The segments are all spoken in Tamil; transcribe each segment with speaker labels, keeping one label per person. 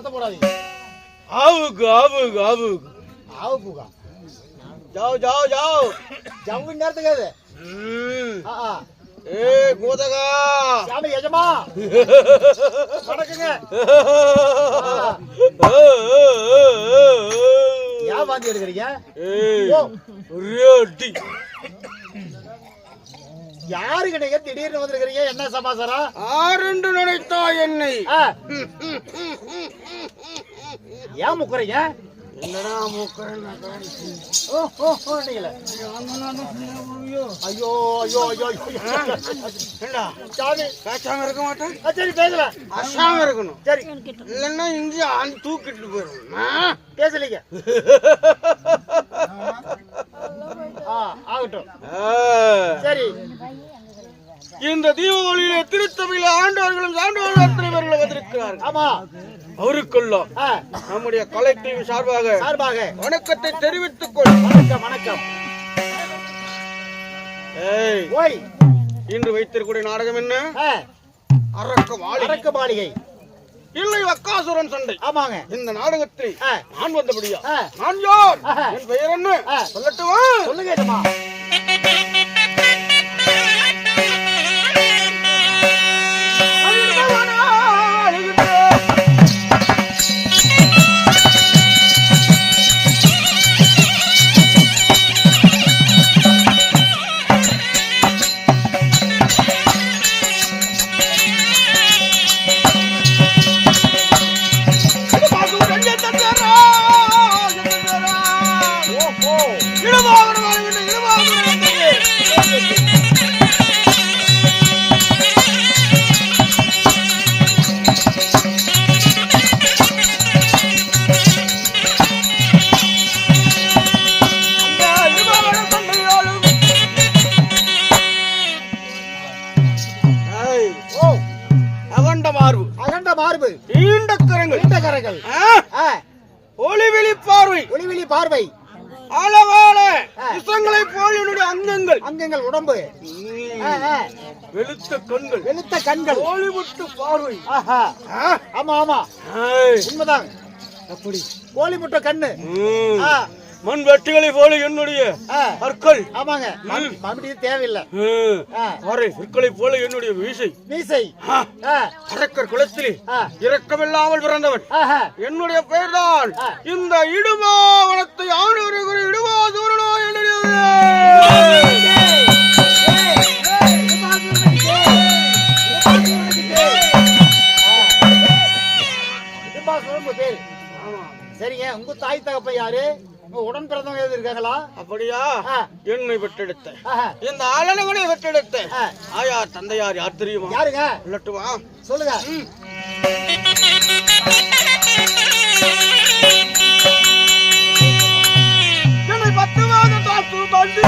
Speaker 1: சத்தம் போடாதீங்க.
Speaker 2: ஆவுக்கு ஆவுக்கு ஆவுக்கு.
Speaker 1: ஆவு பூகா
Speaker 2: ஜாவ் ஜாவ். ஜாவ்
Speaker 1: நேரத்துக்கு அது.
Speaker 2: ஏ கோதகா.
Speaker 1: சாமி எஜமா. வணக்கங்க. ஏன் வாந்தி எடுக்கிறீங்க?
Speaker 2: ஒரே அடி.
Speaker 1: யாருக்கு நீங்க திடீர்னு வந்திருக்கிறீங்க? என்ன சமாச்சாரம்?
Speaker 2: ஆரென்று நினைத்தா என்னை.
Speaker 1: ஆ. ஏன் முக்குறீங்க?
Speaker 2: என்னடா மூக்கறேன்
Speaker 1: ஓ ஓ ஓ நீங்களே. ஐயோ ஐயோ. ஐயோ சாமி.
Speaker 2: பேசாம இருக்க மாட்டேன்?
Speaker 1: சரி பேசல
Speaker 2: அசாம இருக்கணும்.
Speaker 1: சரி.
Speaker 2: இல்லைன்னா இங்கே ஆள் தூக்கிட்டு போயிடும்
Speaker 1: பேசலீங்க ஆகட்டும். சரி.
Speaker 2: இந்த தீபாவளியிலே திருத்தவையில் ஆண்டவர்களும் சான்றோர்களும் வந்திருக்கிறார்கள்
Speaker 1: ஆமா.
Speaker 2: அவருக்கெல்லாம்
Speaker 1: ஆ,
Speaker 2: நம்முடைய கலெக்டிவ் சார்பாக
Speaker 1: சார்பாக.
Speaker 2: வணக்கத்தை தெரிவித்துக் கொள்
Speaker 1: வணக்கம் வணக்கம்.
Speaker 2: ஏய்.
Speaker 1: ஓய்.
Speaker 2: இன்று வைத்திருக்கூடிய நாடகம் என்ன? அரக்க வாழி
Speaker 1: அரக்கு மாளிகை
Speaker 2: இல்லை வக்காசுரன் சண்டை.
Speaker 1: ஆமாங்க.
Speaker 2: இந்த நாடகத்தில் நான் வந்தபடியா? நான் யார். என் பெயர் என்ன. சொல்லட்டுமா?
Speaker 1: சொல்லுங்க
Speaker 2: பார்வை அளவான விஷங்களை போல் என்னுடைய அங்கங்கள்.
Speaker 1: அங்கங்கள் உடம்பு.
Speaker 2: வெளுத்த கண்கள்.
Speaker 1: வெளுத்த கண்கள்.
Speaker 2: ஒளிவிட்டு பார்வை.
Speaker 1: ஆமா ஆமா. உண்மைதான்.
Speaker 2: அப்படி.
Speaker 1: கோழி முட்டை கண்ணு
Speaker 2: மண் வெட்டிகளை போல என்னுடைய பற்கள்.
Speaker 1: ஆமாங்க. மறுபடியும் தேவையில்லை.
Speaker 2: பாறை விற்களை போல என்னுடைய வீசை
Speaker 1: மீசை.
Speaker 2: ஆ, அரக்கர் குலத்திலே இரக்கமில்லாமல் பிறந்தவன். என்னுடைய பெயர்தான். இந்த இடுமாவனத்தை ஆண்டவருகிற இடுமா சூரனோ என்னுடைய.
Speaker 1: சரிங்க. உங்க தாய் தகப்ப யாரு? உடன் பிறந்தவங்க எது இருக்காங்களா?
Speaker 2: அப்படியா? என்னை பெற்றெடுத்த
Speaker 1: ஆஹா.
Speaker 2: இந்த ஆளனவனை பெற்றெடுத்த
Speaker 1: ஆ,
Speaker 2: ஆயார் தந்தையார் யார் தெரியுமா?
Speaker 1: யாருங்க?
Speaker 2: சொல்லட்டுமா?
Speaker 1: சொல்லுங்க.
Speaker 2: பத்து மாதம் தாத்து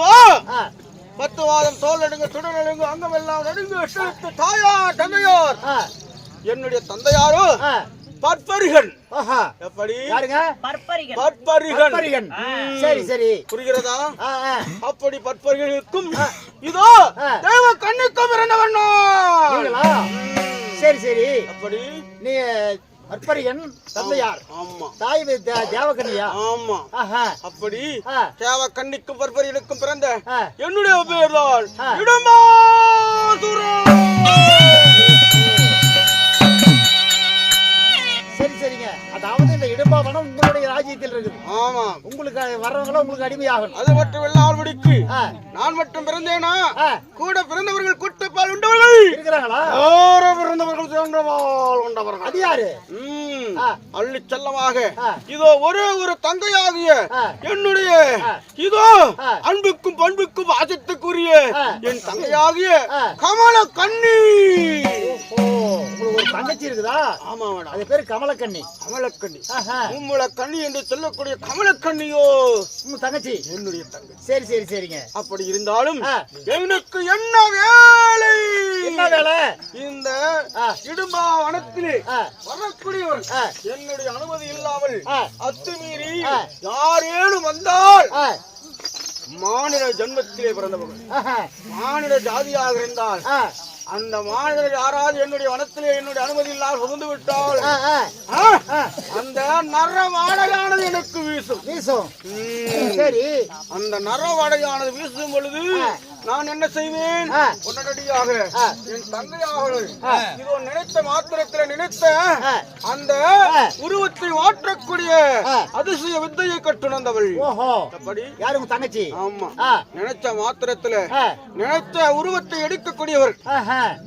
Speaker 1: ஆ,
Speaker 2: பத்து வாதம் தோல் நடுங்க சுடர் நடுங்க அங்கமெல்லாம் நடுங்க செலுத்து தாயார் தந்தையார்
Speaker 1: ஆ,
Speaker 2: என்னுடைய தந்தையாரோ?
Speaker 1: ஆ.
Speaker 2: பற்பரிகன்.
Speaker 1: ஆஹா.
Speaker 2: எப்படி?
Speaker 1: யாருங்க?
Speaker 3: பற்பரிகள்
Speaker 2: பற்பரிகன்.
Speaker 1: சரி சரி.
Speaker 2: புரிகிறதா?
Speaker 1: ஆ, ஆ.
Speaker 2: அப்படி பற்பர்களுக்கும் இதோ. தேவ கண்ணுக்கும்.
Speaker 1: நீங்களா? சரி சரி.
Speaker 2: அப்படி
Speaker 1: நீ அற்பரியன் தந்தையார்.
Speaker 2: ஆமா
Speaker 1: தாய் தேவகன்யா.
Speaker 2: ஆமா. அப்படி
Speaker 1: ஆ,
Speaker 2: தேவ கண்ணிக்கும் பற்பர்களுக்கும் பிறந்த. என்னுடைய பேர் தான்
Speaker 1: சரி சரிங்க. அதாவது இந்த இடும்பாவனம் உங்களுடைய ராஜ்யத்தில் இருக்குது.
Speaker 2: ஆமா.
Speaker 1: உங்களுக்கு வர்றவங்களும் உங்களுக்கு அடிமையாகணும்.
Speaker 2: அது மட்டும் இல்லாமடிக்கு
Speaker 1: ஆ,
Speaker 2: நான் மட்டும் பிறந்தேனா. கூட பிறந்தவர்கள் உண்டவர்கள்
Speaker 1: இருக்கிறாங்களா அது யாரு.
Speaker 2: அள்ளி செல்லமாக. இதோ ஒரே ஒரு தங்கையாகிய. என்னுடைய. இதோ. அன்புக்கும் பண்புக்கும் ஆசத்துக்குரிய
Speaker 1: ஆ.
Speaker 2: என் தங்கையாகிய. கமல கண்ணி
Speaker 1: தங்கச்சி இருக்குதா
Speaker 2: ஆமா மேடம்
Speaker 1: அது பேரு கமலக்கண்ணி
Speaker 2: கமலக்கண்ணி
Speaker 1: ஆஹா
Speaker 2: உம்மள கண்ணி என்று சொல்லக்கூடிய கமலக்கண்ணியோ
Speaker 1: உங்க தங்கச்சி
Speaker 2: என்னுடைய தங்கை
Speaker 1: சரி சரி சரிங்க
Speaker 2: அப்படி இருந்தாலும். எனக்கு என்ன வேலை
Speaker 1: என்ன வேலை
Speaker 2: இந்த. இடும்பா வனத்திலே
Speaker 1: ஆ.
Speaker 2: என்னுடைய அனுமதி இல்லாமல். அத்துமீறி. யாரேனும் வந்தால் மாநில ஜன்மத்திலே பிறந்தவர்கள்
Speaker 1: ஆஹா,
Speaker 2: மாநில ஜாதியாக இருந்தால் அந்த மாநிலர் யாராவது என்னுடைய வனத்திலே என்னுடைய அனுமதி இல்லாமல் புகுந்து விட்டால். அந்த நர வாடகையானது எனக்கு வீசும்
Speaker 1: வீசும். சரி
Speaker 2: அந்த நர வாடகையானது வீசும் பொழுது. நான் என்ன செய்வேன். உடனடியாக. என் தங்கையாக. இதோ நினைத்த மாத்திரத்துல நினைத்த. அந்த. உருவத்தை மாற்றக்கூடிய. அதிசய வித்தையை கற்றுணர்ந்தவள் அப்படி
Speaker 1: யாரு தங்கச்சி
Speaker 2: ஆமா நினைச்ச மாத்திரத்துல நினைத்த உருவத்தை எடுக்கக்கூடியவர்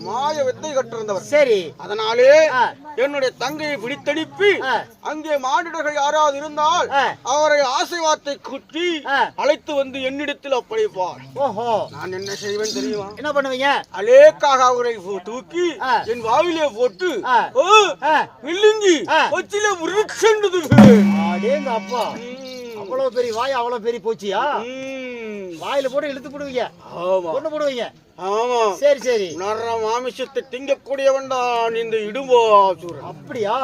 Speaker 2: மாய வித்தை கற்றிருந்தவர்
Speaker 1: சரி
Speaker 2: அதனாலே. என்னுடைய தங்கையை பிடித்தடிப்பி. அங்கே மானிடர்கள் யாராவது இருந்தால். அவரை ஆசை வார்த்தை
Speaker 1: ஆ.
Speaker 2: அழைத்து வந்து என்னிடத்தில் ஒப்படைப்பார்
Speaker 1: ஓஹோ
Speaker 2: நான் என்ன செய்வேன் தெரியுமா?
Speaker 1: என்ன பண்ணுவீங்க?
Speaker 2: அலேக்காக அவரை தூக்கி. என் வாயிலே போட்டு வில்லுங்கி. கொச்சில உருச்சென்றது
Speaker 1: அடேங்க அப்பா அவ்வளவு பெரிய வாய் அவ்வளவு பெரிய போச்சியா? வாயில போட்டு இழுத்து போடுவீங்க.
Speaker 2: ஆமா.
Speaker 1: கொண்டு போடுவீங்க.
Speaker 2: ஆமா.
Speaker 1: சரி சரி.
Speaker 2: நர மாமிசத்தை திங்கக்கூடியவன் தான் இந்த இடும்போ
Speaker 1: அப்படியா?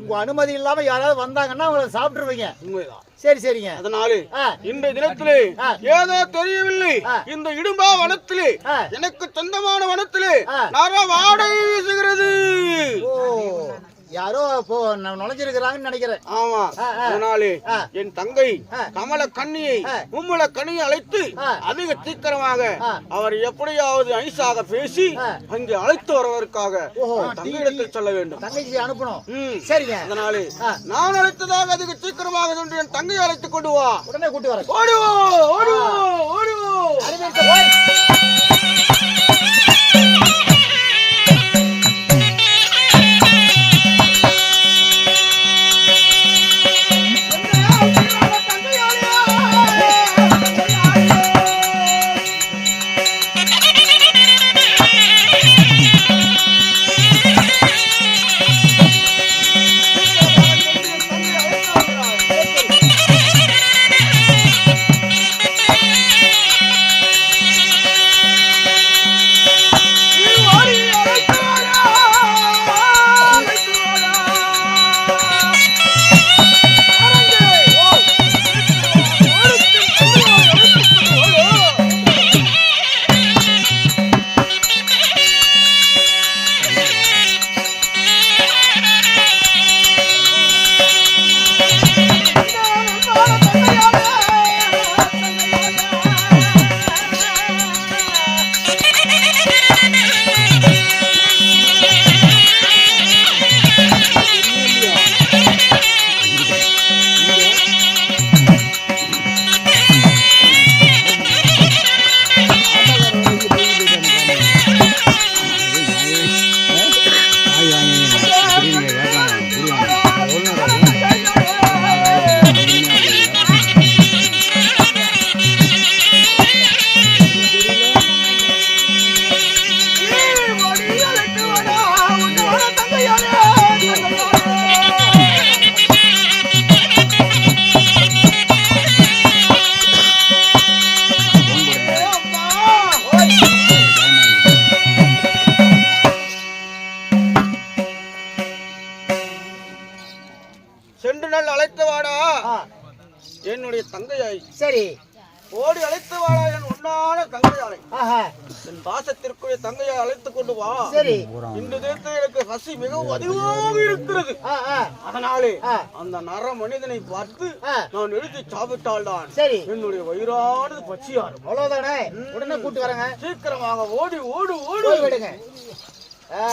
Speaker 1: உங்க அனுமதி இல்லாம யாராவது வந்தாங்கன்னா அவங்கள சாப்பிட்டுருவீங்க. சரி சரிங்க.
Speaker 2: அதனாலே இன்றைய தினத்திலே. ஏதோ தெரியவில்லை. இந்த இடும்பா வனத்திலே. எனக்கு சொந்தமான வனத்திலே. நர வாடை வீசுகிறது.
Speaker 1: ஓ. யாரோ நு- நுழைஞ்சிருக்கிறாங்கன்னு நினைக்கிறேன்
Speaker 2: ஆமா. அதனாலே. என் தங்கை. கமல கண்ணியை. மும்மல கண்ணியை அழைத்து. அதிக சீக்கிரமாக. அவர் எப்படியாவது ஐசாக பேசி. அங்கே அழைத்து வருவதற்காக. தங்கையிடத்தில் சொல்ல வேண்டும்
Speaker 1: தங்கச்சி அனுப்பணும். சரிங்க
Speaker 2: அதனாலே. நான் அழைத்ததாக அதிக சீக்கிரமாக சென்று என் தங்கையை அழைத்துக் கொண்டு வா
Speaker 1: உடனே கூட்டி வரேன்
Speaker 2: ஓடுவோ ஓடுவோ ஓடுவோ என்னுடைய தங்கையாய்
Speaker 1: சரி.
Speaker 2: ஓடி அழைத்து வாடா என் உன்னான தங்கையாரை.
Speaker 1: ஆஹா.
Speaker 2: என் பாசத்திற்குரிய தங்கையை அழைத்து கொண்டு வா.
Speaker 1: சரி.
Speaker 2: இன்று தேர்த்து எனக்கு பசி மிகவும் அதிகமாக இருக்கிறது. அதனாலே. அந்த நர மனிதனை பார்த்து. நான் எழுதி சாப்பிட்டால்தான்
Speaker 1: சரி.
Speaker 2: என்னுடைய வயிறானது பச்சியாரும்
Speaker 1: அவ்வளவுதானே? உடனே கூட்டு வரேங்க.
Speaker 2: சீக்கிரமாக ஓடி ஓடு ஓடு.
Speaker 1: விடுங்க. ஆ.